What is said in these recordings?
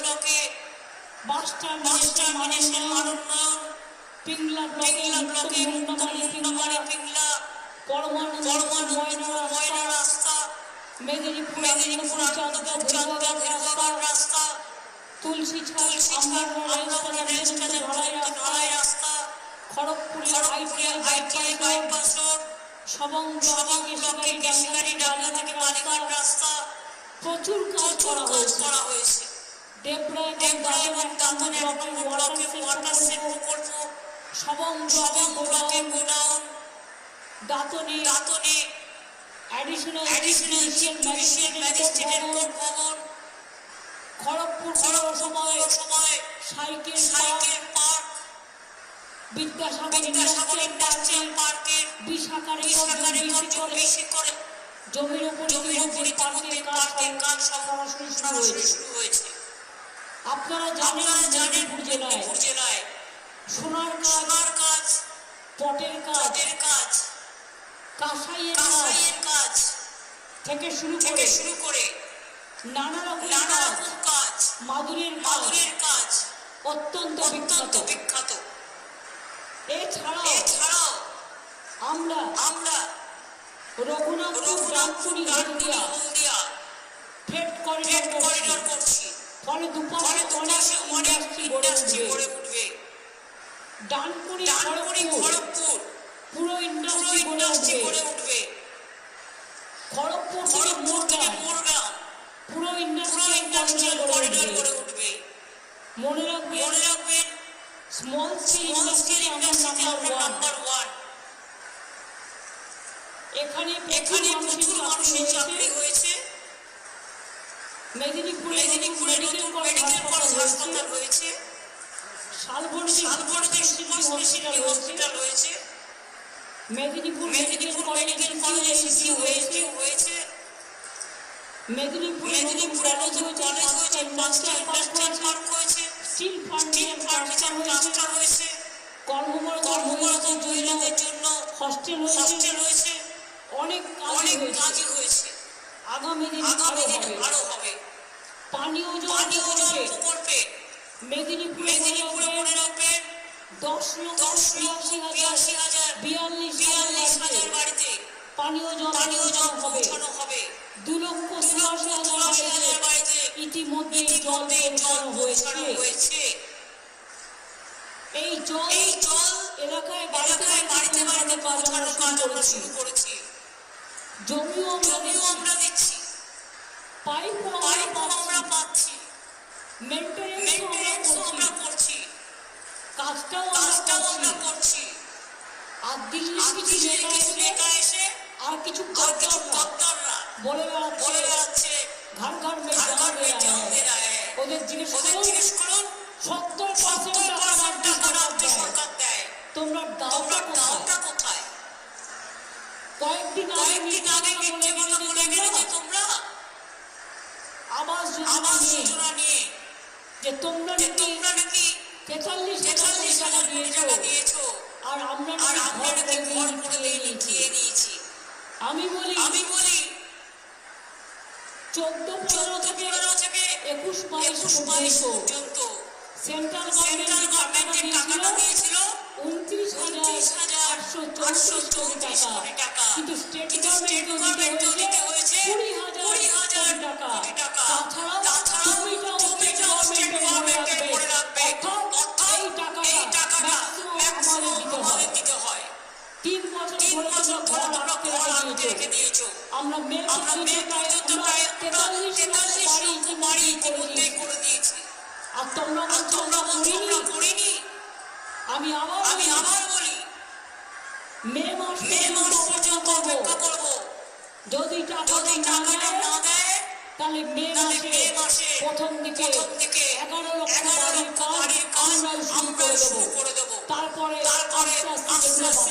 ব্লকে বাসটা বাসটা মিনিস্টার মিনিস্টার মাননীয় পিংলা পিংলা ব্লকে মুন্ডমারি পিংলা। পিংলা পরমাণু ময়না ময়না রাস্তা। মেদিনীপুর মেদিনীপুর আনন্দপুর চান্দা চান্দা রাস্তা। ভীরগড় তুলসী ছাড় তুলসী আমার রাস্তা রেলস্টেশনের ঢালাই রাস্তা। খড়গপুরে ITI ITI bypass road Sabang Sabang ব্লকে কেশিকারি ডাবলা থেকে বালিঘাট রাস্তা। প্রচুর কাজ করা হয়েছে। দাঁতনে দাঁতনে অ্যাডিশনাল অ্যাডিশনাল জুডিশিয়াল জুডিশিয়াল ম্যাজিস্ট্রেটের কোর্ট ভবন খড়গপুর খড়গপুর সময় সাইকেল সাইকেল পার্ক বিদ্যাসাগর পার্কের রেকর্ড রেকর্ড বেশি করে জমির উপর জমির উপর পার্কের কাজ সরাসরি শুরু হয়েছে আপনারা জানেন মেদিনীপুর জেলায় মেদিনীপুর সোনার কাজ সোনার কাজ পটের কাজ তাদের কাজ কাঁসাইয়ের কাজ কাঁসাইয়ের কাজ থেকে শুরু করে থেকে শুরু করে নানা রকম নানা কাজ রকম কাজ মাদুরের মাদুরের কাজ অত্যন্ত অত্যন্ত বিখ্যাত। এছাড়াও এছাড়াও আমরা আমরা রঘুনাথপুর রঘুনাথপুর হলদিয়া ট্রেড করিডোর ফলে দুপাশে দুপাশে অনেক ইন্ডাস্ট্রি গড়ে ইন্ডাস্ট্রি উঠবে। ডানকুনি ডানকুনি খড়গপুর। পুরো ইন্ডাস্ট্রি ইন্ডাস্ট্রি গড়ে উঠবে। খড়গপুর খড়গপুর থেকে মোরগ্রাম পুরো পুরো ইন্ডাস্ট্রিয়াল করিডোর গড়ে উঠবে। মনে রাখবেন মনে রাখবেন স্মল স্কেল স্কেল ইন্ডাস্ট্রি ইন্ডাস্ট্রিতে আমরা নাম্বার ওয়ান এখানে এখানে প্রচুর মানুষের চাকরি হয়েছে। মেদিনীপুরে নতুন কলেজ মেডিকেল কলেজ হাসপাতাল হয়েছে। শালবনিতে শালবনিতে সুপার হসপিটাল হয়েছে। মেদিনীপুর মেদিনীপুর মেডিকেল কলেজ এসিসিউ হয়েছে। হয়েছে। মেদিনীপুরে মেদিনীপুরে হয়েছে। কলেজ হয়েছে ইন্ডাস্ট্রিয়াল পার্ক হয়েছে। স্টিল ফার্নিচার ক্লাস্টার হয়েছে। কর্মরত কর্মরত মহিলাদের জন্য হস্টেল হস্টেল হয়েছে। অনেক অনেক কাজই হয়েছে। আগামী দিনে আগামী দিনে প্রকল্পে প্রকল্পে মেদিনীপুরে মনে রাখবেন দশ লক্ষ বিরাশি হাজার বিয়াল্লিশ বিয়াল্লিশ হাজার হাজার বাড়িতে বাড়িতে পানীয় জল পানীয় জল পৌঁছানো হবে। দু লক্ষ চুরাশি হাজার বাড়িতে বাড়িতে ইতিমধ্যে জল ইতিমধ্যে জল পৌঁছানো পৌঁছানো হয়েছে। এই জল এই জল এলাকায় এলাকায় বাড়িতে বাড়িতে পৌঁছানোর কাজ আমরা শুরু করেছি। জমিও আমরা দিচ্ছি। আমরা পাচ্ছি মেনটেনেন্সও আমরা করছি কাজটাও আমরা করছি আর কিছু নেতা এসে আর কিছু গদ্দাররা বলে বলে বেড়াচ্ছে ঘর ঘর মে জান দে রাহা। ওদের করুন সত্তর পার্সেন্ট টাকা রাজ্য সরকার দেয়। তোমরা দাওটা কোথায় কয়েকদিন আগে মিথ্যে বলে গেলে তোমরা আবাস যোজনা নিয়ে যে তোমরা নাকি তেতাল্লিশ তেতাল্লিশ টাকা হাজার দিয়েছ টাকা দিয়েছ আর আমরা আর আমরা ঘর নাকি করে ঘর করে খেয়ে দিয়ে নিয়েছি। আমি বলি আমি বলি চোদ্দ পনেরো থেকে থেকে একুশ বাইশ বাইশ পর্যন্ত সেন্ট্রাল সেন্ট্রাল গভর্নমেন্ট গভর্নমেন্টের টাকা টাকাটা দিয়েছিল উনত্রিশ হাজার আটশো চৌত্রিশ কোটি টাকা। কিন্তু স্টেট গভর্নমেন্টকেও দিতে হয়েছে কুড়ি হাজার তিন বছর ধরে তোমরা ধরে ঘর তোমরা আটকে রেখে দিয়েছ আমরা মে পর্যন্ত প্রায় তেতাল্লিশ তেতাল্লিশ লক্ষ বাড়ি ইতিমধ্যেই করে দিয়েছি আর তোমরা আর তোমরা করিনি আমি আবার আমি আবার বলি মে মাস মে মাস পর্যন্ত পর্যন্ত অপেক্ষা অপেক্ষা করব। করব যদি যদি না টাকাটা দেয় না দেয় তাহলে মে মাসে প্রথম দিকে এগারো লক্ষ বাড়ির কাজ বাড়ির শুরু করে দেবো করে দেবো তারপরে তারপরে আস্তে আস্তে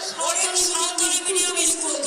সরকারি মিডিয়াম স্কুল